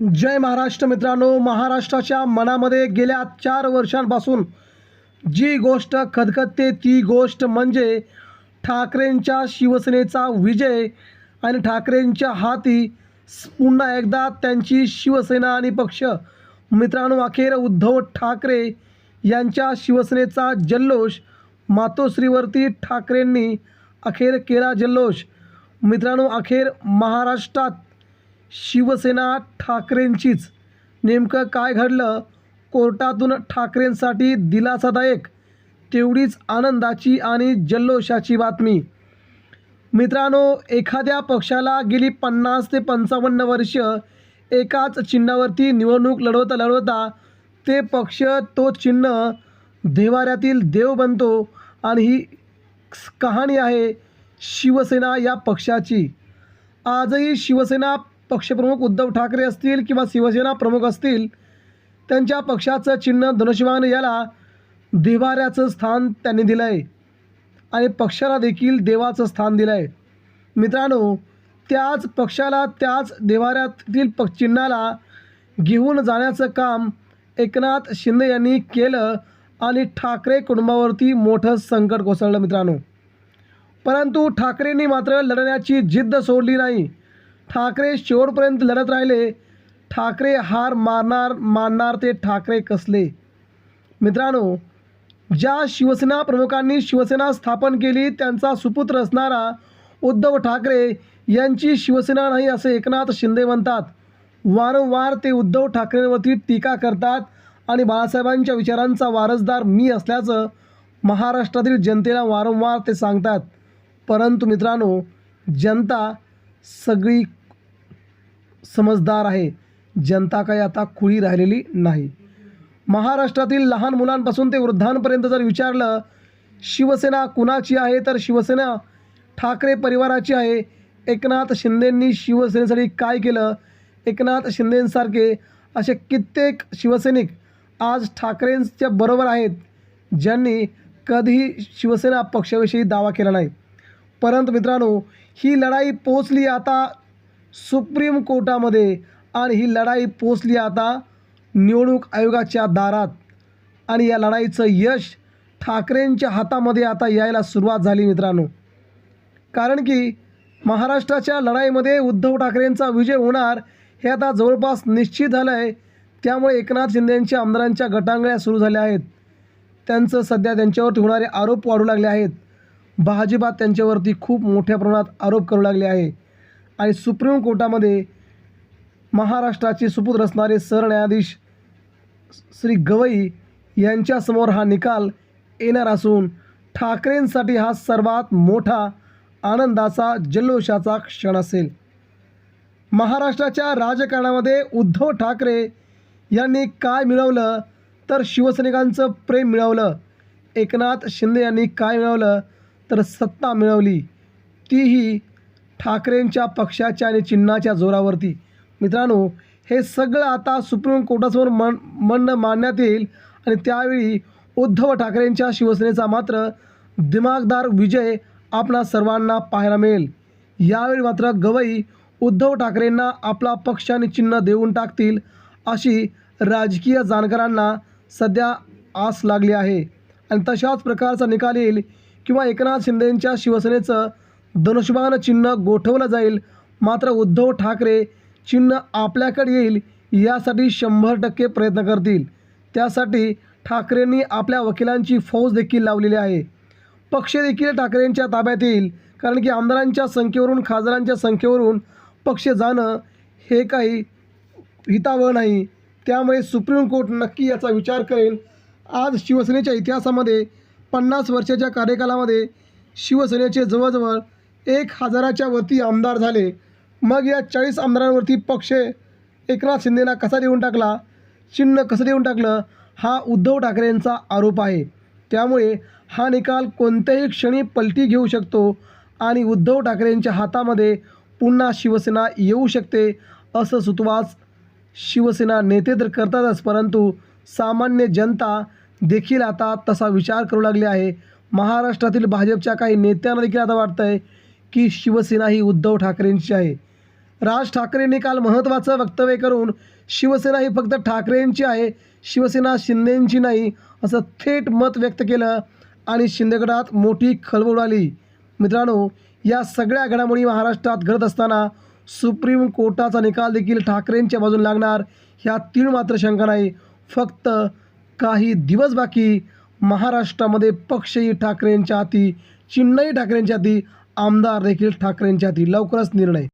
जय महाराष्ट्र मित्रांनो महाराष्ट्राच्या मनामध्ये गेल्या चार वर्षांपासून जी गोष्ट खदखदते ती गोष्ट म्हणजे ठाकरेंच्या शिवसेनेचा विजय आणि ठाकरेंच्या हाती पुन्हा एकदा त्यांची शिवसेना आणि पक्ष. मित्रांनो अखेर उद्धव ठाकरे यांच्या शिवसेनेचा जल्लोष मातोश्रीवरती ठाकरेंनी अखेर केला जल्लोष. मित्रांनो अखेर महाराष्ट्रात शिवसेना ठाकरेंचीच. नेमकं काय घडलं? कोर्टातून ठाकरेंसाठी दिलासादायक तेवढीच आनंदाची आणि जल्लोषाची बातमी. मित्रांनो एखाद्या पक्षाला गेली पन्नास ते पंचावन्न वर्ष एकाच चिन्हावरती निवडणूक लढवता लढवता ते पक्ष तो चिन्ह देवाऱ्यातील देव बनतो आणि ही कहाणी आहे शिवसेना या पक्षाची. आजही शिवसेना पक्षप्रमुख उद्धव ठाकरे असतील किंवा शिवसेना प्रमुख असतील त्यांच्या पक्षाचं चिन्ह धनुष्यबाण याला देवाऱ्याचं स्थान त्यांनी दिलं आहे आणि पक्षाला देखील देवाचं स्थान दिलं आहे मित्रांनो त्याच पक्षाला त्याच देवाऱ्यातील प चिन्हाला घेऊन जाण्याचं काम एकनाथ शिंदे यांनी केलं आणि ठाकरे कुटुंबावरती मोठं संकट कोसळलं मित्रांनो. परंतु ठाकरेंनी मात्र लढण्याची जिद्द सोडली नाही. ठाकरे शेवटपर्यंत लढत राहिले. ठाकरे हार मारणार मानणार ते ठाकरे कसले? मित्रांनो ज्या शिवसेना प्रमुखांनी शिवसेना स्थापन केली त्यांचा सुपुत्र असणारा उद्धव ठाकरे यांची शिवसेना नाही असे एकनाथ शिंदे म्हणतात. वारंवार ते उद्धव ठाकरेंवरती टीका करतात आणि बाळासाहेबांच्या विचारांचा वारसदार मी असल्याचं महाराष्ट्रातील जनतेला वारंवार ते सांगतात. परंतु मित्रांनो जनता सगळी समजदार आहे. जनता काही आता खुळी राहिलेली नाही. महाराष्ट्रातील लहान मुलांपासून ते वृद्धांपर्यंत जर विचारलं शिवसेना कुणाची आहे? तर शिवसेना ठाकरे परिवाराची आहे. एकनाथ शिंदेंनी शिवसेनेसाठी काय केलं? एकनाथ शिंदेंसारखे असे कित्येक शिवसैनिक आज ठाकरेंच्या बरोबर आहेत ज्यांनी कधीही शिवसेना पक्षाविषयी दावा केला नाही. परंतु मित्रांनो ही लढाई पोचली आता सुप्रीम कोर्टामध्ये आणि ही लढाई पोचली आता निवडणूक आयोगाच्या दारात. आणि या लढाईचं यश ठाकरेंच्या हातामध्ये आता यायला सुरुवात झाली मित्रांनो. कारण की महाराष्ट्राच्या लढाईमध्ये उद्धव ठाकरेंचा विजय होणार हे आता जवळपास निश्चित झालं आहे त्यामुळे एकनाथ शिंदेंच्या आमदारांच्या गटांगळ्या सुरू झाल्या आहेत. त्यांचं सध्या त्यांच्यावरती होणारे आरोप वाढू लागले आहेत. भाजपात त्यांच्यावरती खूप मोठ्या प्रमाणात आरोप करू लागले आहे. आणि सुप्रीम कोर्टामध्ये महाराष्ट्राचे सुपुत्र असणारे सरन्यायाधीश श्री गवई यांच्यासमोर हा निकाल येणार असून ठाकरेंसाठी हा सर्वात मोठा आनंदाचा जल्लोषाचा क्षण असेल. महाराष्ट्राच्या राजकारणामध्ये उद्धव ठाकरे यांनी काय मिळवलं तर शिवसैनिकांचं प्रेम मिळवलं एकनाथ शिंदे यांनी काय मिळवलं तर सत्ता मिळवली तीही ठाकरेंच्या पक्षाच्या आणि चिन्हाच्या जोरावरती. मित्रांनो हे सगळं आता सुप्रीम कोर्टासमोर मन म्हणणं मांडण्यात येईल आणि त्यावेळी उद्धव ठाकरेंच्या शिवसेनेचा मात्र दिमागदार विजय आपणा सर्वांना पाहायला मिळेल. यावेळी मात्र गवई उद्धव ठाकरेंना आपला पक्ष आणि चिन्ह देऊन टाकतील अशी राजकीय जाणकारांना सध्या आस लागली आहे. आणि तशाच प्रकारचा निकाल येईल किंवा एकनाथ शिंदेंच्या शिवसेनेचं धनुष्यबाण चिन्ह गोठवलं जाईल. मात्र उद्धव ठाकरे चिन्ह आपल्याकडे येईल यासाठी शंभर टक्के प्रयत्न करतील. त्यासाठी ठाकरेंनी आपल्या वकिलांची फौज देखील लावलेली आहे. पक्ष देखील ठाकरेंच्या ताब्यात येईल कारण की आमदारांच्या संख्येवरून खासदारांच्या संख्येवरून पक्ष जाणं हे काही हितावह नाही. त्यामुळे सुप्रीम कोर्ट नक्की याचा विचार करेल. आज शिवसेनेच्या इतिहासामध्ये पन्नास वर्षाच्या कार्यकालामध्ये शिवसेनेचे जवळजवळ एक हजाराच्या वरती आमदार झाले. मग या चाळीस आमदारांवरती पक्ष एकनाथ शिंदेना कसा देऊन टाकला? चिन्ह कसं देऊन टाकलं? हा उद्धव ठाकरेंचा आरोप आहे. त्यामुळे हा निकाल कोणत्याही क्षणी पलटी घेऊ शकतो आणि उद्धव ठाकरेंच्या हातामध्ये पुन्हा शिवसेना येऊ शकते असं सुतवास शिवसेना नेते तर करतातच परंतु सामान्य जनता देखील आता तसा विचार करू लागली आहे. महाराष्ट्रातील भाजपच्या काही नेत्यांना देखील आता वाटतं आहे की शिवसेना ही उद्धव ठाकरेंची आहे. राज ठाकरेंनी काल महत्त्वाचं वक्तव्य करून शिवसेना ही फक्त ठाकरेंची आहे शिवसेना शिंदेंची नाही असं थेट मत व्यक्त केलं आणि शिंदेगडात मोठी खळबळ उडाली. मित्रांनो या सगळ्या घडामोडी महाराष्ट्रात घडत असताना सुप्रीम कोर्टाचा निकाल देखील ठाकरेंच्या बाजून लागणार ह्या तीळ मात्र शंका नाही. फक्त काही दिवस बाकी महाराष्ट्रामध्ये पक्षही ठाकरेंच्या हाती चिन्हही ठाकरेंच्या हाती आमदार देखील ठाकरेंच्या हाती लवकरच निर्णय.